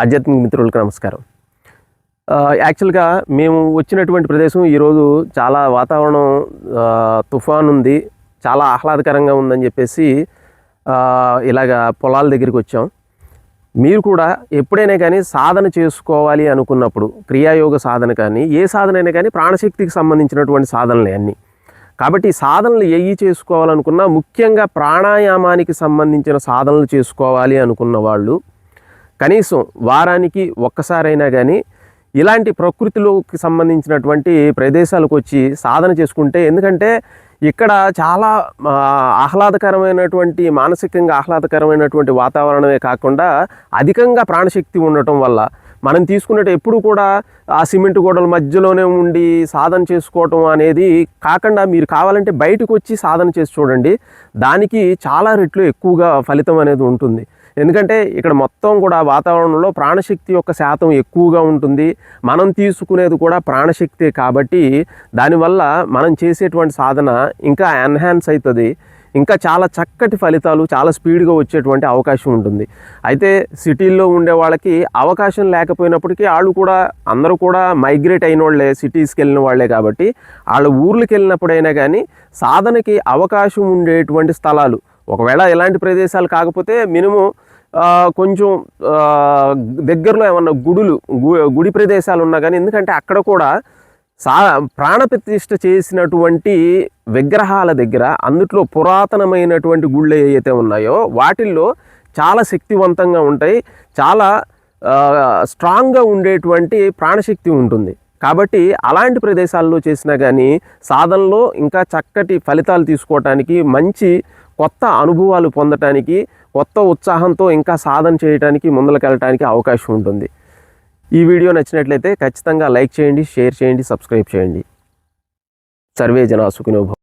ఆధ్యాత్మిక మిత్రులకు నమస్కారం. యాక్చువల్గా మేము వచ్చినటువంటి ప్రదేశం ఈరోజు చాలా వాతావరణం తుఫాన్ ఉంది చాలా ఆహ్లాదకరంగా ఉందని చెప్పేసి ఇలాగ పొలాల దగ్గరికి వచ్చాం. మీరు కూడా ఎప్పుడైనా కానీ సాధన చేసుకోవాలి అనుకున్నప్పుడు క్రియాయోగ సాధన కానీ ఏ సాధన అయినా కానీ ప్రాణశక్తికి సంబంధించినటువంటి సాధనలే అన్నీ. కాబట్టి ఈ సాధనలు ఏవి చేసుకోవాలనుకున్నా ముఖ్యంగా ప్రాణాయామానికి సంబంధించిన సాధనలు చేసుకోవాలి అనుకున్న వాళ్ళు కనీసం వారానికి ఒక్కసారైనా కానీ ఇలాంటి ప్రకృతిలోకి సంబంధించినటువంటి ప్రదేశాలకు వచ్చి సాధన చేసుకుంటే ఎందుకంటే ఇక్కడ చాలా ఆహ్లాదకరమైనటువంటి మానసికంగా ఆహ్లాదకరమైనటువంటి వాతావరణమే కాకుండా అధికంగా ప్రాణశక్తి ఉండటం వల్ల మనం తీసుకున్నట్టు ఎప్పుడు కూడా ఆ సిమెంట్ గోడల మధ్యలోనే ఉండి సాధన చేసుకోవటం అనేది కాకుండా మీరు కావాలంటే బయటకు వచ్చి సాధన చేసి చూడండి. దానికి చాలా రెట్లు ఎక్కువగా ఫలితం అనేది ఉంటుంది. ఎందుకంటే ఇక్కడ మొత్తం కూడా వాతావరణంలో ప్రాణశక్తి యొక్క శాతం ఎక్కువగా ఉంటుంది. మనం తీసుకునేది కూడా ప్రాణశక్తే కాబట్టి దానివల్ల మనం చేసేటువంటి సాధన ఇంకా ఎన్హాన్స్ అవుతుంది. ఇంకా చాలా చక్కటి ఫలితాలు చాలా స్పీడ్గా వచ్చేటువంటి అవకాశం ఉంటుంది. అయితే సిటీల్లో ఉండే వాళ్ళకి అవకాశం లేకపోయినప్పటికీ వాళ్ళు కూడా అందరూ కూడా మైగ్రేట్ అయిన వాళ్ళే సిటీస్కి వెళ్ళిన వాళ్ళే కాబట్టి వాళ్ళ ఊర్లకి వెళ్ళినప్పుడైనా కానీ సాధనకి అవకాశం ఉండేటువంటి స్థలాలు. ఒకవేళ ఇలాంటి ప్రదేశాలు కాకపోతే మినిమం కొంచెం దగ్గరలో ఏమన్నా గుడులు గు- గుడి ప్రదేశాలు ఉన్నా కానీ ఎందుకంటే అక్కడ కూడా సా ప్రాణప్రతిష్ఠ చేసినటువంటి విగ్రహాల దగ్గర అందుట్లో పురాతనమైనటువంటి గుళ్ళు ఏవైతే ఉన్నాయో వాటిల్లో చాలా శక్తివంతంగా ఉంటాయి. చాలా స్ట్రాంగ్గా ఉండేటువంటి ప్రాణశక్తి ఉంటుంది. కాబట్టి అలాంటి ప్రదేశాల్లో చేసినా కానీ సాధనలో ఇంకా చక్కటి ఫలితాలు తీసుకోవటానికి మంచి కొత్త అనుభవాలు పొందటానికి కొత్త ఉత్సాహంతో ఇంకా సాధన చేయడానికి ముందలకెళ్ళటానికి అవకాశం ఉంటుంది. ఈ వీడియో నచ్చినట్లయితే ఖచ్చితంగా లైక్ చేయండి షేర్ చేయండి సబ్స్క్రైబ్ చేయండి. సర్వే జనా సుఖినోభవం